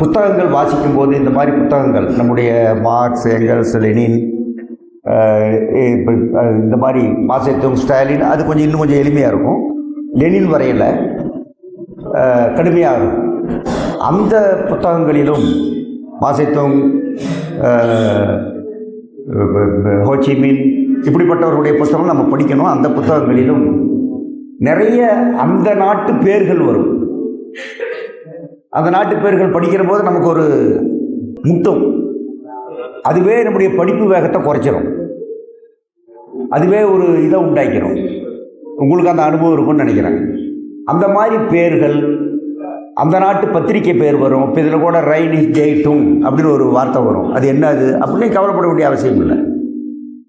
புத்தகங்கள் வாசிக்கும் போது இந்த மாதிரி புத்தகங்கள் நம்முடைய மார்க்ஸ் எங்கல்ஸ் லெனின் இந்த மாதிரி மாசத்தும் ஸ்டாலின் அது கொஞ்சம் இன்னும் கொஞ்சம் எளிமையாக இருக்கும். லெனின் வரையில் கடுமையாக இருக்கும் அந்த புத்தகங்களிலும் மாசத்தும் ஹோச்சிமின் இப்படிப்பட்டவர்களுடைய புத்தகம் நம்ம படிக்கணும். அந்த புத்தகங்களிலும் நிறைய அந்த நாட்டு பேர்கள் வரும். அந்த நாட்டு பேர்கள் படிக்கிற போது நமக்கு ஒரு முட்டும் அதுவே நம்முடைய படிப்பு வேகத்தை குறைச்சிடும் அதுவே ஒரு இதை உண்டாக்கிடும் உங்களுக்கு அந்த அனுபவம் இருக்கும்னு நினைக்கிறேன். அந்த மாதிரி பேர்கள் அந்த நாட்டு பத்திரிக்கை பேர் வரும். இப்போ இதில் கூட ரைன் இஸ் ஜெய் அப்படின்னு ஒரு வார்த்தை வரும். அது என்ன அது? அப்படின்னு கவலைப்பட வேண்டிய அவசியம் இல்லை.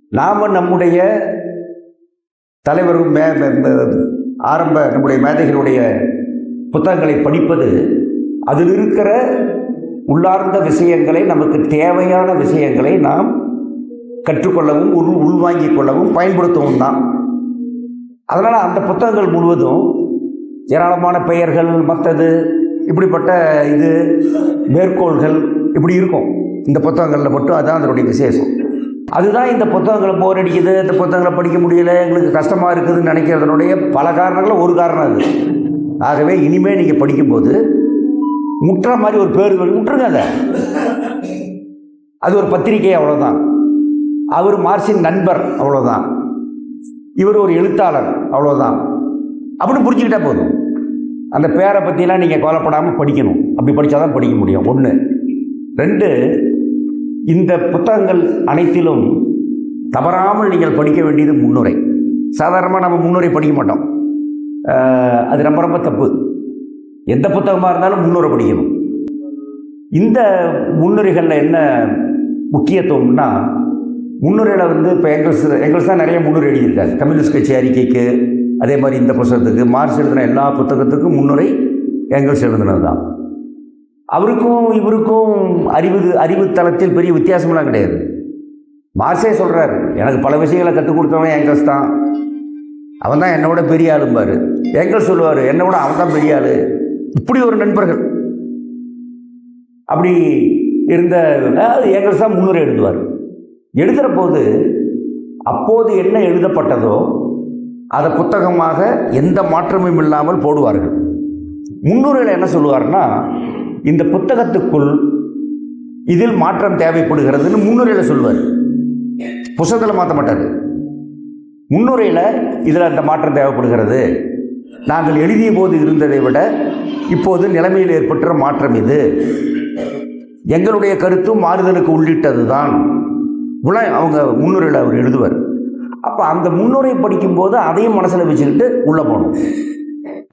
நாம் நம்முடைய தலைவர் மே- மே- ஆரம்ப நம்முடைய மேதைகளுடைய புத்தகங்களை படிப்பது அதில் இருக்கிற உள்ளார்ந்த விஷயங்களை நமக்கு தேவையான விஷயங்களை நாம் கற்றுக்கொள்ளவும் உள் உள்வாங்கிக் கொள்ளவும் பயன்படுத்தவும் தான். அதனால் அந்த புத்தகங்கள் முழுவதும் ஏராளமான பெயர்கள் மற்றது இப்படிப்பட்ட இது மேற்கோள்கள் இப்படி இருக்கும். இந்த புத்தகங்களில் மட்டும் அதுதான் அதனுடைய விசேஷம். அதுதான் இந்த புத்தகங்களை போர் அடிக்குது இந்த புத்தகங்களை படிக்க முடியல எங்களுக்கு கஷ்டமாக இருக்குதுன்னு நினைக்கிறதுனுடைய பல காரணங்களில் ஒரு காரணம் அது. ஆகவே இனிமேல் நீங்கள் படிக்கும்போது முட்டுற மாதிரி ஒரு பேர் வரும். முட்டுருங்க அதை. அது ஒரு பத்திரிகை அவ்வளோதான் அவர் மார்சின் நண்பர் அவ்வளோதான் இவர் ஒரு எழுத்தாளர் அவ்வளோதான் அப்படின்னு புரிஞ்சுக்கிட்டா போதும். அந்த பேரை பற்றிலாம் நீங்கள் கோலப்படாமல் படிக்கணும். அப்படி படித்தா தான் படிக்க முடியும். ஒன்று ரெண்டு இந்த புத்தகங்கள் அனைத்திலும் தவறாமல் நீங்கள் படிக்க வேண்டியது முன்னுரை. சாதாரணமாக நம்ம முன்னுரை படிக்க மாட்டோம். அது ரொம்ப ரொம்ப தப்பு. எந்த புத்தகமாக இருந்தாலும் முன்னுரை படிக்கணும். இந்த முன்னுரைகளில் என்ன முக்கியத்துவம்னா முன்னுரையில் வந்து இப்போ எங்கள்ஸ் எங்கள்ஸ் தான் நிறைய முன்னுரை எழுதியிருக்காரு கம்யூனிஸ்ட் கட்சி அறிக்கைக்கு அதே மாதிரி இந்த புத்தகத்துக்கு மார்க்ஸ் எழுதின எல்லா புத்தகத்துக்கும் முன்னுரை எங்கள்ஸ் எழுதினது தான். அவருக்கும் இவருக்கும் அறிவு அறிவு தளத்தில் பெரிய வித்தியாசமெல்லாம் கிடையாது. மார்க்ஸே சொல்கிறாரு எனக்கு பல விஷயங்களை கற்றுக் கொடுத்தவன் எங்கள்ஸ் தான். அவன் தான் என்னை விட பெரிய ஆளும்பார். எங்கள் சொல்லுவார் என்னை விட அவன் தான் பெரிய ஆள். இப்படி ஒரு நண்பர்கள். அப்படி இருந்த அது தான் முன்னுரை எழுதுவார். எழுதுகிற போது அப்போது என்ன எழுதப்பட்டதோ அதை புத்தகமாக எந்த மாற்றமும் இல்லாமல் போடுவார்கள். முன்னுரையில் என்ன சொல்லுவார்னா இந்த புத்தகத்துக்குள் இதில் மாற்றம் தேவைப்படுகிறதுன்னு முன்னுரையில் சொல்லுவார். புத்தகத்தில் மாற்ற மாட்டார். முன்னுரையில் இதில் அந்த மாற்றம் தேவைப்படுகிறது. நாங்கள் எழுதிய போது இருந்ததை விட இப்போது நிலைமையில் ஏற்பட்ட மாற்றம் இது. எங்களுடைய கருத்தும் மாறுதலுக்கு உள்ளிட்டது தான் உல அவங்க முன்னுரையில் அவர் எழுதுவார். அப்போ அந்த முன்னுரை படிக்கும்போது அதையும் மனசில் வச்சுக்கிட்டு உள்ளே போகணும்.